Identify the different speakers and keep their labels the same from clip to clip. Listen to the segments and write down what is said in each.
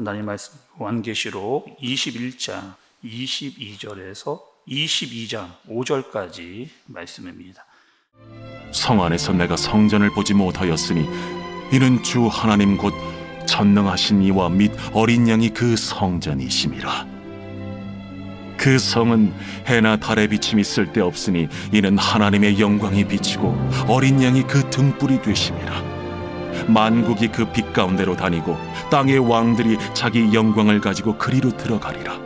Speaker 1: 하나님 말씀 요한계시록 21장 22절에서 22장 5절까지 말씀입니다.
Speaker 2: 성 안에서 내가 성전을 보지 못하였으니 이는 주 하나님 곧 전능하신 이와 및 어린 양이 그 성전이심이라 그 성은 해나 달의 비침이 쓸데없으니 이는 하나님의 영광이 비치고 어린 양이 그 등불이 되심이라 만국이 그 빛 가운데로 다니고 땅의 왕들이 자기 영광을 가지고 그리로 들어가리라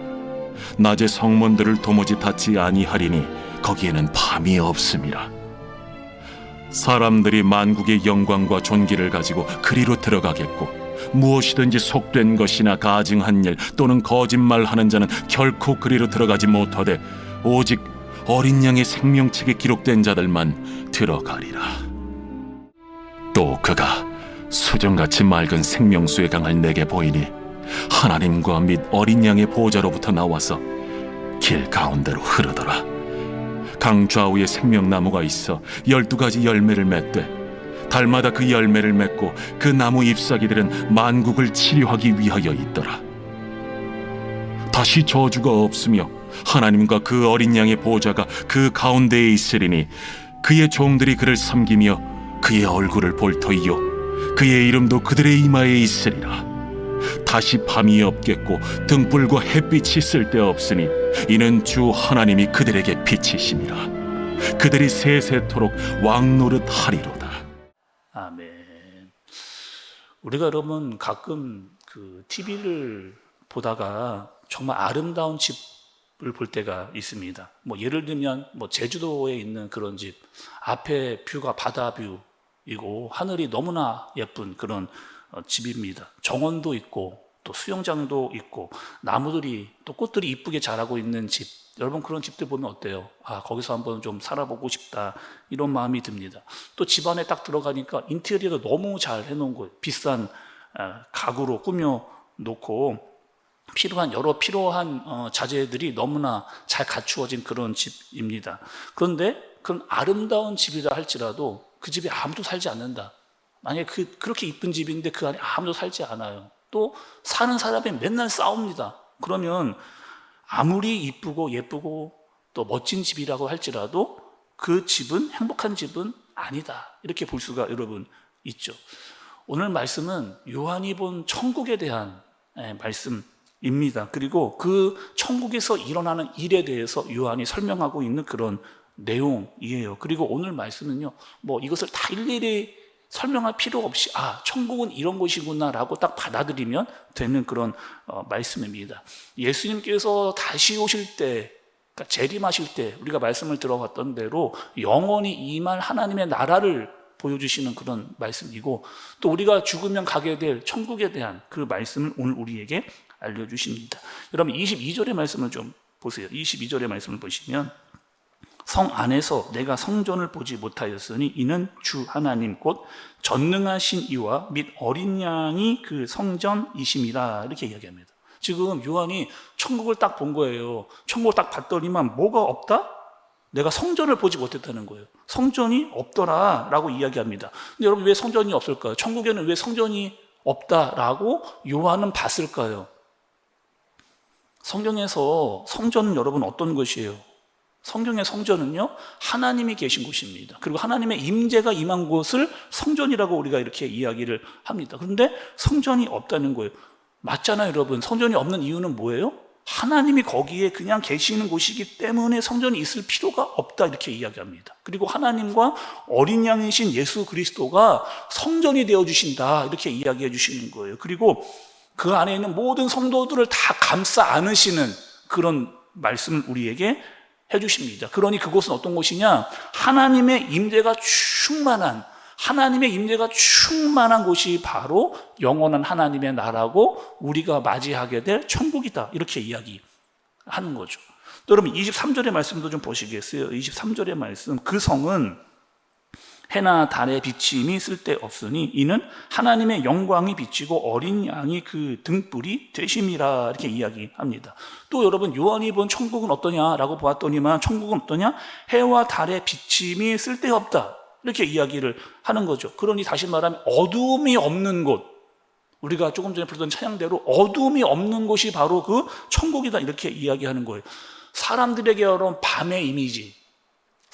Speaker 2: 낮에 성문들을 도무지 닫지 아니하리니 거기에는 밤이 없음이라 사람들이 만국의 영광과 존귀를 가지고 그리로 들어가겠고 무엇이든지 속된 것이나 가증한 일 또는 거짓말하는 자는 결코 그리로 들어가지 못하되 오직 어린 양의 생명책에 기록된 자들만 들어가리라. 또 그가 수정같이 맑은 생명수의 강을 내게 보이니 하나님과 및 어린 양의 보좌로부터 나와서 길 가운데로 흐르더라. 강 좌우에 생명나무가 있어 열두 가지 열매를 맺되 달마다 그 열매를 맺고 그 나무 잎사귀들은 만국을 치료하기 위하여 있더라. 다시 저주가 없으며 하나님과 그 어린 양의 보좌가 그 가운데에 있으리니 그의 종들이 그를 섬기며 그의 얼굴을 볼 터이요 그의 이름도 그들의 이마에 있으리라. 다시 밤이 없겠고 등불과 햇빛이 쓸데없으니 이는 주 하나님이 그들에게 빛이심이라 그들이 세세토록 왕노릇 하리로다
Speaker 1: 아멘. 우리가 여러분 가끔 그 TV를 보다가 정말 아름다운 집 을 볼 때가 있습니다. 뭐 예를 들면 뭐 제주도에 있는 그런 집 앞에 뷰가 바다 뷰 이고 하늘이 너무나 예쁜 그런 어, 집입니다. 정원도 있고 또 수영장도 있고 나무들이 또 꽃들이 이쁘게 자라고 있는 집. 여러분 그런 집들 보면 어때요? 아 거기서 한번 좀 살아보고 싶다 이런 마음이 듭니다. 또 집 안에 딱 들어가니까 인테리어도 너무 잘 해놓은 거예요. 비싼 아, 가구로 꾸며 놓고 필요한 여러 필요한 어, 자재들이 너무나 잘 갖추어진 그런 집입니다. 그런데 그런 아름다운 집이라 할지라도 그 집에 아무도 살지 않는다. 만약에 그, 그렇게 이쁜 집인데 그 안에 아무도 살지 않아요. 또 사는 사람이 맨날 싸웁니다. 그러면 아무리 이쁘고 예쁘고 또 멋진 집이라고 할지라도 그 집은 행복한 집은 아니다. 이렇게 볼 수가 여러분 있죠. 오늘 말씀은 요한이 본 천국에 대한 예, 말씀입니다. 그리고 그 천국에서 일어나는 일에 대해서 요한이 설명하고 있는 그런 내용이에요. 그리고 오늘 말씀은요, 뭐 이것을 다 일일이 설명할 필요 없이 아 천국은 이런 곳이구나라고 딱 받아들이면 되는 그런 어, 말씀입니다. 예수님께서 다시 오실 때, 그러니까 재림하실 때 우리가 말씀을 들어봤던 대로 영원히 임할 하나님의 나라를 보여주시는 그런 말씀이고 또 우리가 죽으면 가게 될 천국에 대한 그 말씀을 오늘 우리에게 알려주십니다. 여러분 22절의 말씀을 좀 보세요. 22절의 말씀을 보시면 성 안에서 내가 성전을 보지 못하였으니 이는 주 하나님 곧 전능하신 이와 및 어린 양이 그 성전이심이라 이렇게 이야기합니다. 지금 요한이 천국을 딱 본 거예요. 천국을 딱 봤더니만 뭐가 없다? 내가 성전을 보지 못했다는 거예요. 성전이 없더라 라고 이야기합니다. 근데 여러분 왜 성전이 없을까요? 천국에는 왜 성전이 없다라고 요한은 봤을까요? 성경에서 성전은 여러분 어떤 것이에요? 성경의 성전은요 하나님이 계신 곳입니다. 그리고 하나님의 임재가 임한 곳을 성전이라고 우리가 이렇게 이야기를 합니다. 그런데 성전이 없다는 거예요. 맞잖아요, 여러분. 성전이 없는 이유는 뭐예요? 하나님이 거기에 그냥 계시는 곳이기 때문에 성전이 있을 필요가 없다 이렇게 이야기합니다. 그리고 하나님과 어린 양이신 예수 그리스도가 성전이 되어 주신다 이렇게 이야기해 주시는 거예요. 그리고 그 안에 있는 모든 성도들을 다 감싸 안으시는 그런 말씀을 우리에게 해주십니다. 그러니 그곳은 어떤 곳이냐? 하나님의 임재가 충만한 하나님의 임재가 충만한 곳이 바로 영원한 하나님의 나라고 우리가 맞이하게 될 천국이다. 이렇게 이야기하는 거죠. 또 여러분 23절의 말씀도 좀 보시겠어요? 23절의 말씀 그 성은 해나 달의 비침이 쓸데없으니 이는 하나님의 영광이 비치고 어린 양이 그 등불이 되심이라 이렇게 이야기합니다. 또 여러분 요한이 본 천국은 어떠냐라고 보았더니만 천국은 어떠냐? 해와 달의 비침이 쓸데없다. 이렇게 이야기를 하는 거죠. 그러니 다시 말하면 어두움이 없는 곳. 우리가 조금 전에 부르던 찬양대로 어둠이 없는 곳이 바로 그 천국이다 이렇게 이야기하는 거예요. 사람들에게 여러분 밤의 이미지,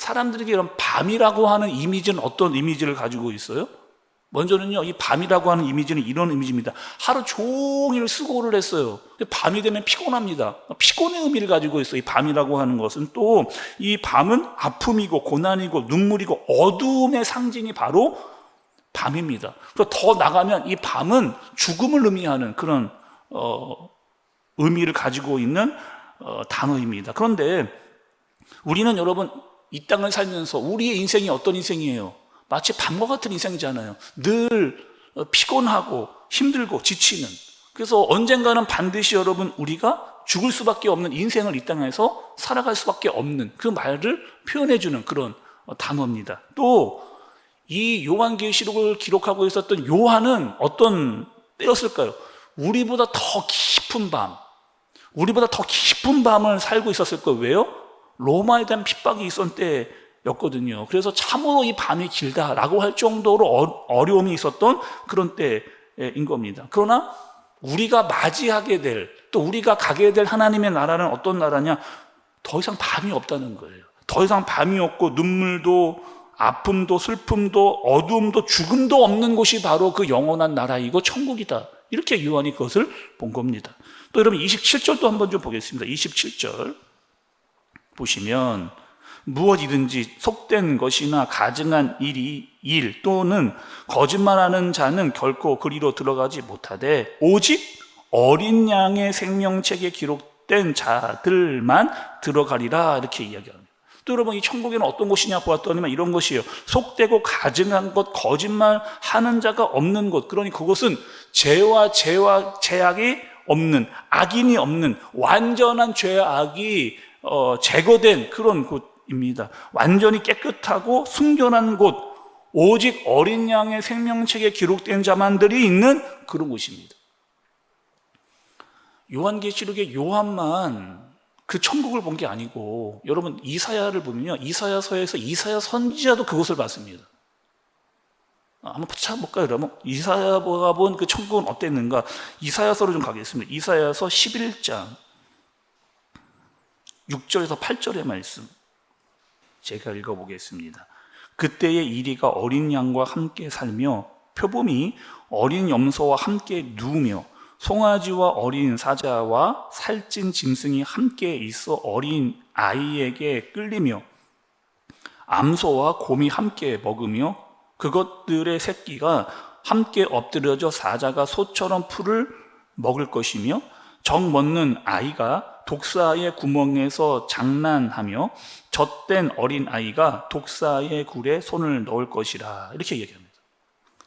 Speaker 1: 사람들에게 이런 밤이라고 하는 이미지는 어떤 이미지를 가지고 있어요? 먼저는요, 이 밤이라고 하는 이미지는 이런 이미지입니다. 하루 종일 수고를 했어요. 밤이 되면 피곤합니다. 피곤의 의미를 가지고 있어요. 이 밤이라고 하는 것은 또 이 밤은 아픔이고 고난이고 눈물이고 어둠의 상징이 바로 밤입니다. 더 나가면 이 밤은 죽음을 의미하는 그런 어, 의미를 가지고 있는 어, 단어입니다. 그런데 우리는 여러분 이 땅을 살면서 우리의 인생이 어떤 인생이에요? 마치 밤과 같은 인생이잖아요. 늘 어, 피곤하고 힘들고 지치는. 그래서 언젠가는 반드시 여러분 우리가 죽을 수밖에 없는 인생을 이 땅에서 살아갈 수밖에 없는 그 말을 표현해주는 그런 어, 단어입니다. 또 이 요한계시록을 기록하고 있었던 요한은 어떤 때였을까요? 우리보다 더 깊은 밤, 우리보다 더 깊은 밤을 살고 있었을 거예요. 왜요? 로마에 대한 핍박이 있었던 때였거든요. 그래서 참으로 이 밤이 길다라고 할 정도로 어- 어려움이 있었던 그런 때인 겁니다. 그러나 우리가 맞이하게 될, 또 우리가 가게 될 하나님의 나라는 어떤 나라냐? 더 이상 밤이 없다는 거예요. 더 이상 밤이 없고 눈물도 아픔도 슬픔도 어두움도 죽음도 없는 곳이 바로 그 영원한 나라이고 천국이다. 이렇게 요한이 그것을 본 겁니다. 또 여러분 27절도 한번 좀 보겠습니다. 27절 보시면 무엇이든지 속된 것이나 가증한 일이 일 또는 거짓말하는 자는 결코 그리로 들어가지 못하되 오직 어린 양의 생명책에 기록된 자들만 들어가리라 이렇게 이야기합니다. 또 여러분 이 천국에는 어떤 곳이냐 보았더니만 이런 것이에요. 속되고 가증한 것, 거짓말 하는 자가 없는 곳. 그러니 그것은 죄와 죄와 죄악이 없는 악인이 없는 완전한 죄와 악이 어, 제거된 그런 곳입니다. 완전히 깨끗하고 순결한 곳, 오직 어린 양의 생명책에 기록된 자만들이 있는 그런 곳입니다. 요한계시록의 요한만 그 천국을 본 게 아니고 여러분 이사야를 보면요 이사야서에서 이사야 선지자도 그곳을 봤습니다. 아, 한번 찾아볼까요 그러면 이사야가 본 그 천국은 어땠는가 이사야서로 좀 가겠습니다. 이사야서 11장 6절에서 8절의 말씀 제가 읽어보겠습니다. 그때의 이리가 어린 양과 함께 살며 표범이 어린 염소와 함께 누우며 송아지와 어린 사자와 살찐 짐승이 함께 있어 어린 아이에게 끌리며 암소와 곰이 함께 먹으며 그것들의 새끼가 함께 엎드려져 사자가 소처럼 풀을 먹을 것이며 정 먹는 아이가 독사의 구멍에서 장난하며 젖된 어린 아이가 독사의 굴에 손을 넣을 것이라 이렇게 얘기합니다.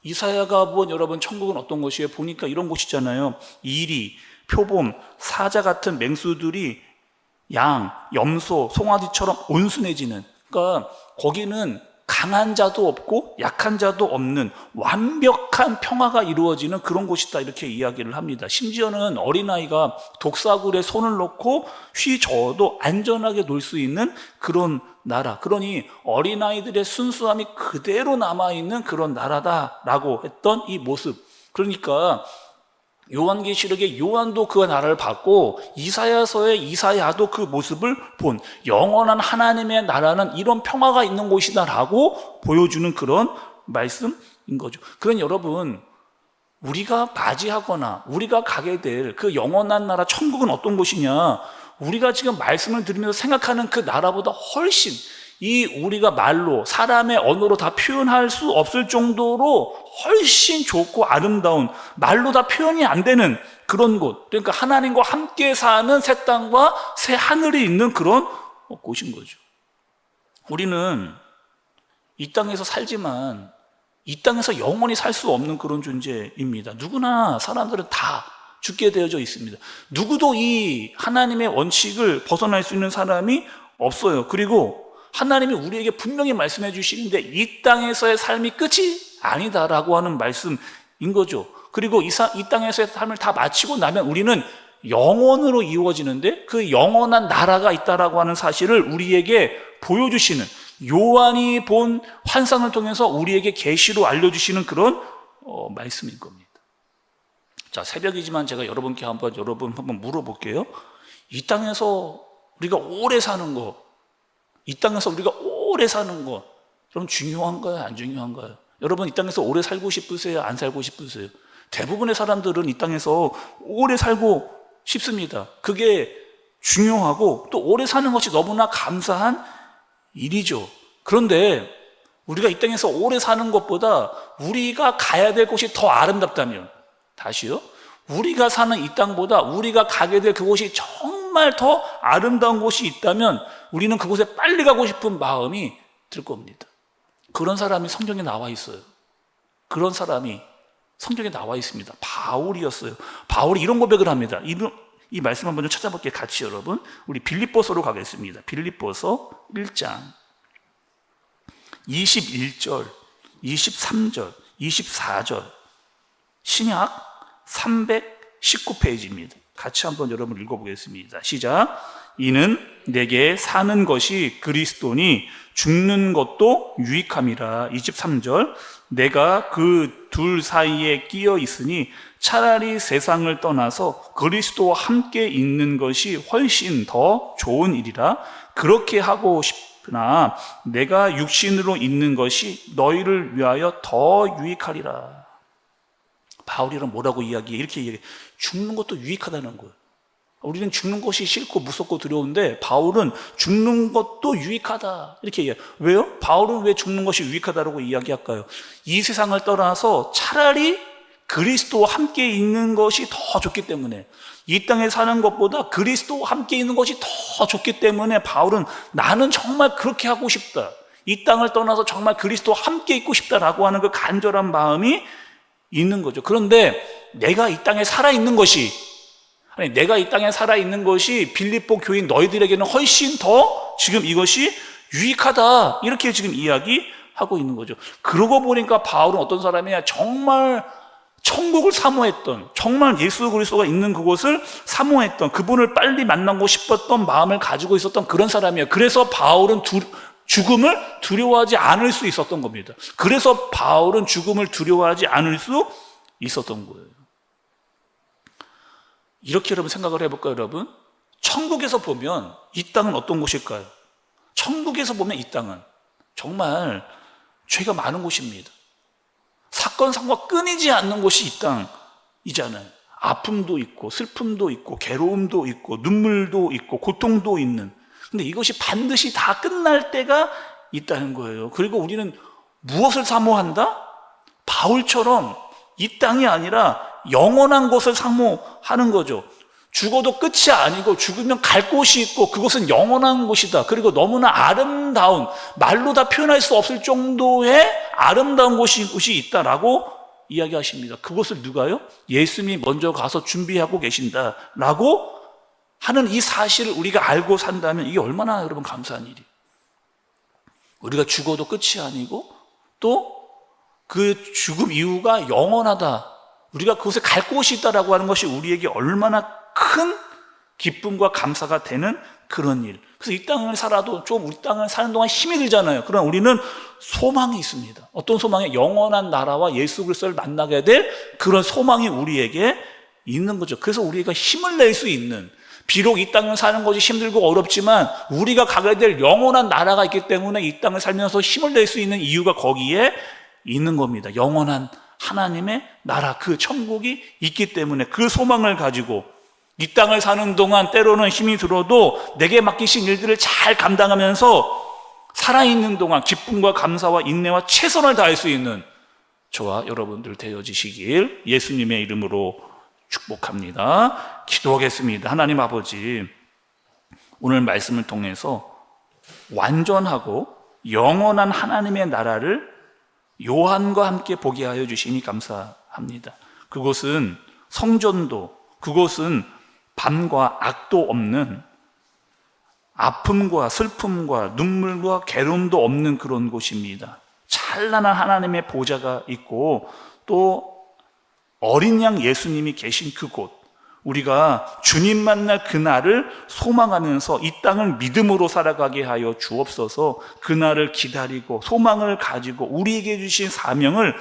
Speaker 1: 이사야가 본 여러분 천국은 어떤 곳이에요? 보니까 이런 곳이잖아요. 이리, 표범, 사자 같은 맹수들이 양, 염소, 송아지처럼 온순해지는. 그러니까 거기는 강한 자도 없고 약한 자도 없는 완벽한 평화가 이루어지는 그런 곳이다 이렇게 이야기를 합니다. 심지어는 어린아이가 독사굴에 손을 놓고 휘저어도 안전하게 놀 수 있는 그런 나라. 그러니 어린아이들의 순수함이 그대로 남아있는 그런 나라다라고 했던 이 모습. 그러니까 요한계시록의 요한도 그 나라를 봤고 이사야서의 이사야도 그 모습을 본 영원한 하나님의 나라는 이런 평화가 있는 곳이다라고 보여주는 그런 말씀인 거죠. 그런 여러분 우리가 맞이하거나 우리가 가게 될 그 영원한 나라 천국은 어떤 곳이냐? 우리가 지금 말씀을 들으면서 생각하는 그 나라보다 훨씬 이 우리가 말로 사람의 언어로 다 표현할 수 없을 정도로 훨씬 좋고 아름다운 말로 다 표현이 안 되는 그런 곳. 그러니까 하나님과 함께 사는 새 땅과 새 하늘이 있는 그런 곳인 거죠. 우리는 이 땅에서 살지만 이 땅에서 영원히 살 수 없는 그런 존재입니다. 누구나 사람들은 다 죽게 되어져 있습니다. 누구도 이 하나님의 원칙을 벗어날 수 있는 사람이 없어요. 그리고 하나님이 우리에게 분명히 말씀해 주시는데 이 땅에서의 삶이 끝이 아니다라고 하는 말씀인 거죠. 그리고 이, 사, 이 땅에서의 삶을 다 마치고 나면 우리는 영원으로 이루어지는데 그 영원한 나라가 있다라고 하는 사실을 우리에게 보여주시는 요한이 본 환상을 통해서 우리에게 계시로 알려주시는 그런 어, 말씀인 겁니다. 자, 새벽이지만 제가 여러분께 한번 여러분 한번 물어볼게요. 이 땅에서 우리가 오래 사는 거, 이 땅에서 우리가 오래 사는 거, 그럼 중요한가요? 안 중요한가요? 여러분 이 땅에서 오래 살고 싶으세요? 안 살고 싶으세요? 대부분의 사람들은 이 땅에서 오래 살고 싶습니다. 그게 중요하고 또 오래 사는 것이 너무나 감사한 일이죠. 그런데 우리가 이 땅에서 오래 사는 것보다 우리가 가야 될 곳이 더 아름답다면 다시요. 우리가 사는 이 땅보다 우리가 가게 될 그곳이 정말 더 아름다운 곳이 있다면 우리는 그곳에 빨리 가고 싶은 마음이 들 겁니다. 그런 사람이 성경에 나와 있어요. 그런 사람이 성경에 나와 있습니다. 바울이었어요. 바울이 이런 고백을 합니다. 이, 이 말씀 한번 좀 찾아볼게요. 같이 여러분. 우리 빌립보서로 가겠습니다. 빌립보서 1장 21절, 23절, 24절. 신약 319페이지입니다. 같이 한번 여러분 읽어보겠습니다. 시작. 이는 내게 사는 것이 그리스도니 죽는 것도 유익함이라. 23절. 내가 그 둘 사이에 끼어 있으니 차라리 세상을 떠나서 그리스도와 함께 있는 것이 훨씬 더 좋은 일이라. 그렇게 하고 싶으나 내가 육신으로 있는 것이 너희를 위하여 더 유익하리라. 바울이는 뭐라고 이야기해? 이렇게 이야기해. 죽는 것도 유익하다는 거예요. 우리는 죽는 것이 싫고 무섭고 두려운데 바울은 죽는 것도 유익하다. 이렇게 얘기해요. 왜요? 바울은 왜 죽는 것이 유익하다고 이야기할까요? 이 세상을 떠나서 차라리 그리스도와 함께 있는 것이 더 좋기 때문에 이 땅에 사는 것보다 그리스도와 함께 있는 것이 더 좋기 때문에 바울은 나는 정말 그렇게 하고 싶다. 이 땅을 떠나서 정말 그리스도와 함께 있고 싶다라고 하는 그 간절한 마음이 있는 거죠. 그런데 내가 이 땅에 살아 있는 것이 아니 내가 이 땅에 살아 있는 것이 빌립보 교인 너희들에게는 훨씬 더 지금 이것이 유익하다 이렇게 지금 이야기하고 있는 거죠. 그러고 보니까 바울은 어떤 사람이야 정말 천국을 사모했던 정말 예수 그리스도가 있는 그곳을 사모했던 그분을 빨리 만나고 싶었던 마음을 가지고 있었던 그런 사람이에요. 그래서 바울은 두, 죽음을 두려워하지 않을 수 있었던 겁니다. 그래서 바울은 죽음을 두려워하지 않을 수 있었던 거예요. 이렇게 여러분 생각을 해볼까요, 여러분? 천국에서 보면 이 땅은 어떤 곳일까요? 천국에서 보면 이 땅은 정말 죄가 많은 곳입니다. 사건, 사고가 끊이지 않는 곳이 이 땅이잖아요. 아픔도 있고, 슬픔도 있고, 괴로움도 있고, 눈물도 있고, 고통도 있는. 근데 이것이 반드시 다 끝날 때가 있다는 거예요. 그리고 우리는 무엇을 사모한다? 바울처럼 이 땅이 아니라 영원한 곳을 사모하는 거죠. 죽어도 끝이 아니고 죽으면 갈 곳이 있고 그것은 영원한 곳이다. 그리고 너무나 아름다운 말로 다 표현할 수 없을 정도의 아름다운 곳이, 곳이 있다라고 이야기하십니다. 그것을 누가요? 예수님이 먼저 가서 준비하고 계신다라고 하는 이 사실을 우리가 알고 산다면 이게 얼마나 여러분 감사한 일이에요. 우리가 죽어도 끝이 아니고 또 그 죽음 이후가 영원하다. 우리가 그곳에 갈 곳이 있다라고 하는 것이 우리에게 얼마나 큰 기쁨과 감사가 되는 그런 일. 그래서 이 땅을 살아도 좀 우리 땅을 사는 동안 힘이 들잖아요. 그러나 우리는 소망이 있습니다. 어떤 소망이 영원한 나라와 예수 그리스도를 만나게 될 그런 소망이 우리에게 있는 거죠. 그래서 우리가 힘을 낼 수 있는 비록 이 땅을 사는 것이 힘들고 어렵지만 우리가 가게 될 영원한 나라가 있기 때문에 이 땅을 살면서 힘을 낼 수 있는 이유가 거기에 있는 겁니다. 영원한 하나님의 나라, 그 천국이 있기 때문에 그 소망을 가지고 이 땅을 사는 동안 때로는 힘이 들어도 내게 맡기신 일들을 잘 감당하면서 살아있는 동안 기쁨과 감사와 인내와 최선을 다할 수 있는 저와 여러분들 되어지시길 예수님의 이름으로 축복합니다. 기도하겠습니다. 하나님 아버지, 오늘 말씀을 통해서 완전하고 영원한 하나님의 나라를 요한과 함께 보게 하여 주시니 감사합니다. 그곳은 성전도, 그곳은 밤과 악도 없는 아픔과 슬픔과 눈물과 괴로움도 없는 그런 곳입니다. 찬란한 하나님의 보좌가 있고 또 어린 양 예수님이 계신 그곳, 우리가 주님 만날 그날을 소망하면서 이 땅을 믿음으로 살아가게 하여 주옵소서 그날을 기다리고 소망을 가지고 우리에게 주신 사명을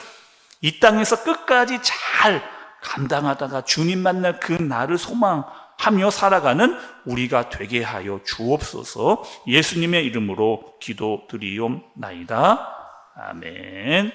Speaker 1: 이 땅에서 끝까지 잘 감당하다가 주님 만날 그 날을 소망하며 살아가는 우리가 되게 하여 주옵소서 예수님의 이름으로 기도드리옵나이다. 아멘.